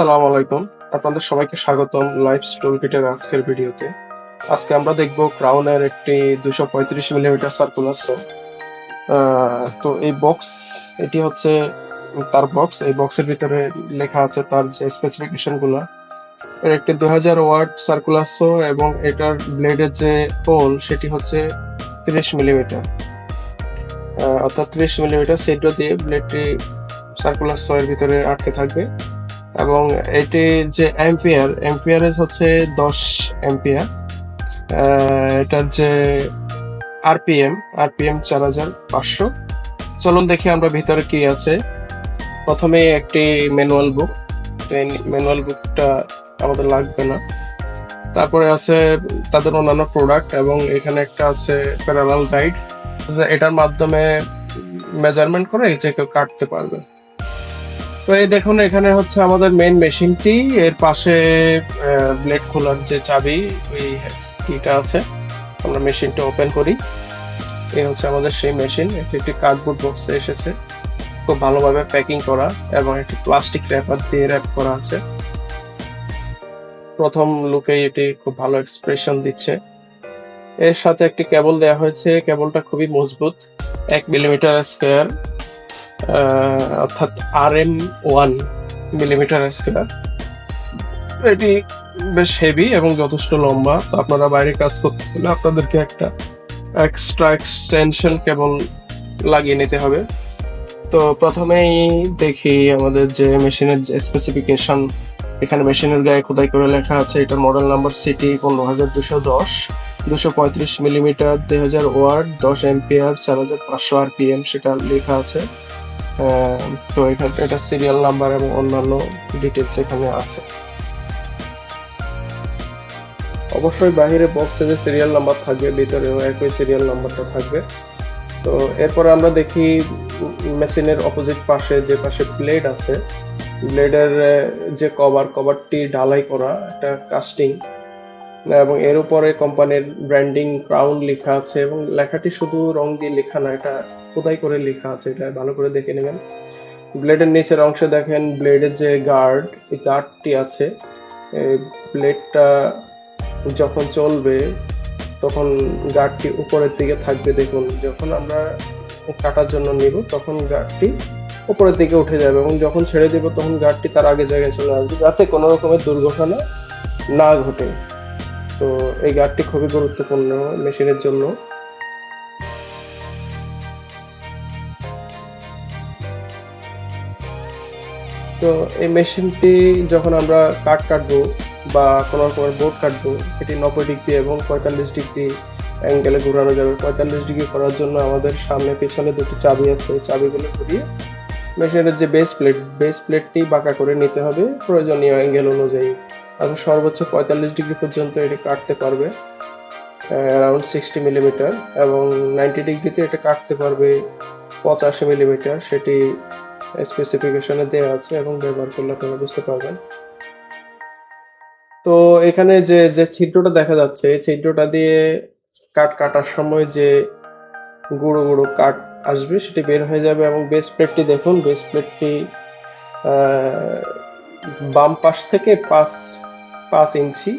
আসসালামু আলাইকুম। আপনাদের সবাইকে স্বাগতম লাইভ স্টোর কিটের আজকের ভিডিওতে। আজকে আমরা দেখব ক্রাউনের একটি দুশো পঁয়ত্রিশ মিলিমিটার সার্কুলার সো তো এই বক্স এটি হচ্ছে তার বক্স এই বক্সের ভিতরে লেখা আছে তার যে স্পেসিফিকেশনগুলো। এর একটি দু হাজার ওয়াট সার্কুলার শো এবং এটার ব্লেডের যে পোল সেটি হচ্ছে তিরিশ মিলিমিটার। অর্থাৎ ত্রিশ মিলিমিটার সেটও দিয়ে ব্লেডটি সার্কুলার এর ভিতরে আটকে থাকবে। এবং এটি যে অ্যাম্পিয়ার অ্যাম্পিয়ারেজ হচ্ছে দশ অ্যাম্পিয়ার এটার যে আরপিএম আরপিএম চার হাজার পাঁচশো। চলুন দেখি আমরা ভিতরে কি আছে। প্রথমে একটি ম্যানুয়াল বুক ম্যানুয়াল বুকটা আমাদের লাগবে না। তারপরে আছে তাদের অন্যান্য প্রোডাক্ট এবং এখানে একটা আছে প্যারালাল গাইড এটার মাধ্যমে মেজারমেন্ট করে যে কেউ কাটতে পারবে। তো এই দেখুন, এখানে হচ্ছে আমাদের মেইন মেশিনটি। এর পাশে ব্লেড খোলার যে চাবি, ওই কিটা আছে। আমরা মেশিনটা ওপেন করি। এই হচ্ছে আমাদের সেই মেশিন। এটি একটি কার্ডবোর্ড বক্সে এসেছে। খুব ভালোভাবে প্যাকিং করা এবং একটি প্লাস্টিক র্যাপার দিয়ে র্যাপ করা আছে। প্রথম লুকেই এটি খুব ভালো এক্সপ্রেশন দিচ্ছে। এর সাথে একটি কেবল দেওয়া হয়েছে। কেবলটা খুবই মজবুত। এক মিলিমিটার স্কোয়ার অর্থাৎ R M one millimetre scaler এটি। বেশ হেভি এবং যথেষ্ট লম্বা। তো আপনারা বাইরে কাজ করতে হলে আপনাদেরকে একটা এক্সট্রা এক্সটেনশন কেবল লাগিয়ে নিতে হবে। তো প্রথমেই দেখি আমাদের যে মেশিনের স্পেসিফিকেশন এখানে মেশিনের গায়ে খোদাই করে লেখা আছে, এটার মডেল নাম্বার সিটি পনেরো হাজার দুশো দশ, দুশো পঁয়ত্রিশ মিলিমিটার দুই হাজার ওয়ার্ড দশ এমপিআর চার হাজার পাঁচশো আর আরপিএম সেটা লেখা আছে। তো এখানে এটা সিরিয়াল নাম্বার এবং অন্যান্য ডিটেলস এখানে আছে। অবশ্যই বাহিরে বক্সে যে সিরিয়াল নাম্বার থাকবে ভিতরেও একই সিরিয়াল নাম্বারটা থাকবে। তো এরপরে আমরা দেখি মেশিনের অপোজিট পাশে যে পাশে ব্লেড আছে ব্লেডের যে কভার কভারটি ঢালাই করা, একটা কাস্টিং এবং এর উপরে কোম্পানির ব্র্যান্ডিং, ক্রাউন লেখা আছে, এবং লেখাটি শুধু রং দিয়ে লেখা না, এটা খোদাই করে লেখা আছে, এটা ভালো করে দেখে নেবেন। ব্লেডের নিচের অংশে দেখেন, ব্লেডের যে গার্ড, এই গার্ডটি আছে। ব্লেডটা যখন চলবে, তখন গার্ডটি উপরের দিকে থাকবে, দেখুন। যখন আমরা কাটার জন্য নিব, তখন গার্ডটি উপরের দিকে উঠে যাবে, এবং যখন ছেড়ে দেব, তখন গার্ডটি তার আগে জায়গায় চলে আসবে, যাতে কোনো রকমের দুর্ঘটনা না ঘটে। তো এই গার্ডটি খুবই গুরুত্বপূর্ণ মেশিনের জন্য। তো এই মেশিনটি যখন আমরা কাঠ কাটবো বা কোনো রকমের বোর্ড কাটবো, এটি নব্বই ডিগ্রি এবং পঁয়তাল্লিশ ডিগ্রি অ্যাঙ্গেলে ঘোরানো যাবে। পঁয়তাল্লিশ ডিগ্রি করার জন্য আমাদের সামনে পেছনে দুটি চাবি আছে। চাবিগুলো ঘুরিয়ে মেশিনের যে বেস প্লেট বেস প্লেটটি বাঁকা করে নিতে হবে। প্রয়োজনীয় অ্যাঙ্গেল অনুযায়ী। আর সর্বোচ্চ পঁয়তাল্লিশ ডিগ্রি পর্যন্ত এটি কাটতে পারবে অ্যারাউন্ড সিক্সটি মিলিমিটার এবং নাইনটি ডিগ্রিতে এটা কাটতে পারবে পঁচাশি মিলিমিটার সেটি স্পেসিফিকেশনে দেওয়া আছে এবং ব্যবহার করলে আপনারা বুঝতে পারবেন। তো এখানে যে যে ছিদ্রটা দেখা যাচ্ছে, এই ছিদ্রটা দিয়ে কাট কাটার সময় যে গুঁড়ো গুঁড়ো কাট আসবে, সেটি বের হয়ে যাবে এবং বেস প্লেটটি দেখুন বেস প্লেটটি বাম পাশ থেকে পাঁচ পাঁচ ইঞ্চি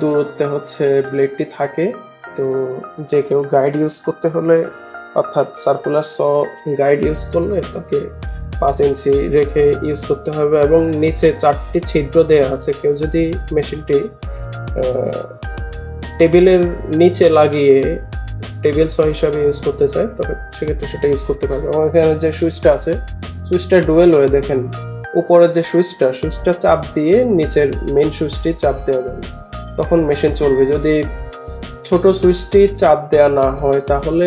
দূরত্বে হচ্ছে ব্লেডটি থাকে। তো যে কেউ গাইড ইউজ করতে হলে, অর্থাৎ সার্কুলার স গাইড ইউজ করলে তাকে পাঁচ ইঞ্চি রেখে ইউজ করতে হবে এবং নিচে চারটি ছিদ্র দেওয়া আছে। কেউ যদি মেশিনটি টেবিলের নিচে লাগিয়ে টেবিল স হিসাবে ইউজ করতে চায়, তবে সেক্ষেত্রে সেটা ইউজ করতে পারবে। এবং এখানে যে সুইচটা আছে সুইচটা ডুয়েল হয়ে দেখেন। উপরের যে সুইচটা সুইচটা চাপ দিয়ে নিচের মেন সুইচটি চাপ দেওয়া যাবে। তখন মেশিন চলবে। যদি ছোট সুইচটি চাপ দেওয়া না হয়, তাহলে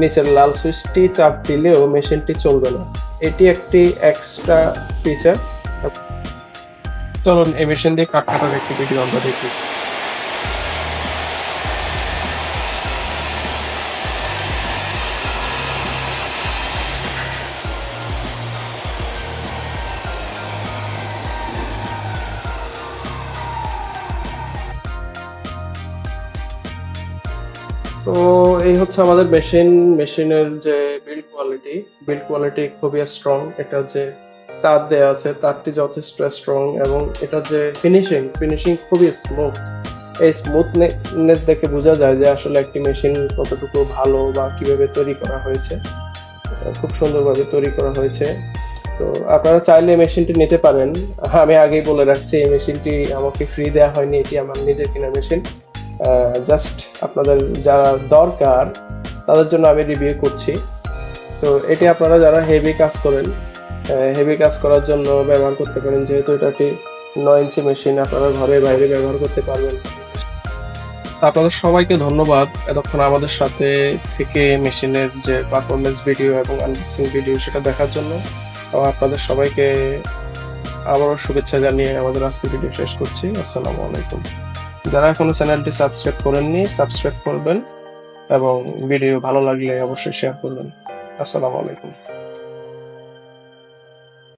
নিচের লাল সুইচটি চাপ দিলেও মেশিনটি চলবে না। এটি একটি এক্সট্রা ফিচার চলুন, এই মেশিন দিয়ে কাটকাটা একটি ভিডিও আমরা দেখি তো এই হচ্ছে আমাদের মেশিন মেশিনের যে বিল্ড কোয়ালিটি বিল্ড কোয়ালিটি খুবই স্ট্রং এটা যে তার দেওয়া আছে, তারটি যথেষ্ট স্ট্রং এবং এটা যে ফিনিশিং ফিনিশিং খুবই স্মুথ এই স্মুথনেস দেখে বোঝা যায় যে আসলে একটি মেশিন কতটুকু ভালো বা কীভাবে তৈরি করা হয়েছে। খুব সুন্দরভাবে তৈরি করা হয়েছে। তো আপনারা চাইলে মেশিনটি নিতে পারেন। আমি আগেই বলে রাখছি, এই মেশিনটি আমাকে ফ্রি দেওয়া হয়নি, এটি আমার নিজের কিনা মেশিন জাস্ট আপনাদের যারা দরকার, তাদের জন্য আমি রিভিউ করছি। তো এটি আপনারা যারা হেভি কাজ করেন হেভি কাজ করার জন্য ব্যবহার করতে পারেন, যেহেতু এটা একটি নয় ইঞ্চি মেশিন আপনারা ঘরে বাইরে ব্যবহার করতে পারবেন। আপনাদের সবাইকে ধন্যবাদ এতক্ষণ আমাদের সাথে থেকে মেশিনের যে পারফরমেন্স ভিডিও এবং আনবক্সিং ভিডিও সেটা দেখার জন্য। এবং আপনাদের সবাইকে আবারও শুভেচ্ছা জানিয়ে আমাদের আজকে ভিডিও শেষ করছি। আসসালামু আলাইকুম। যারা এখনও চ্যানেলটি সাবস্ক্রাইব করেননি, সাবস্ক্রাইব করবেন এবং ভিডিও ভালো লাগলে অবশ্যই শেয়ার করবেন। আসসালামু আলাইকুম।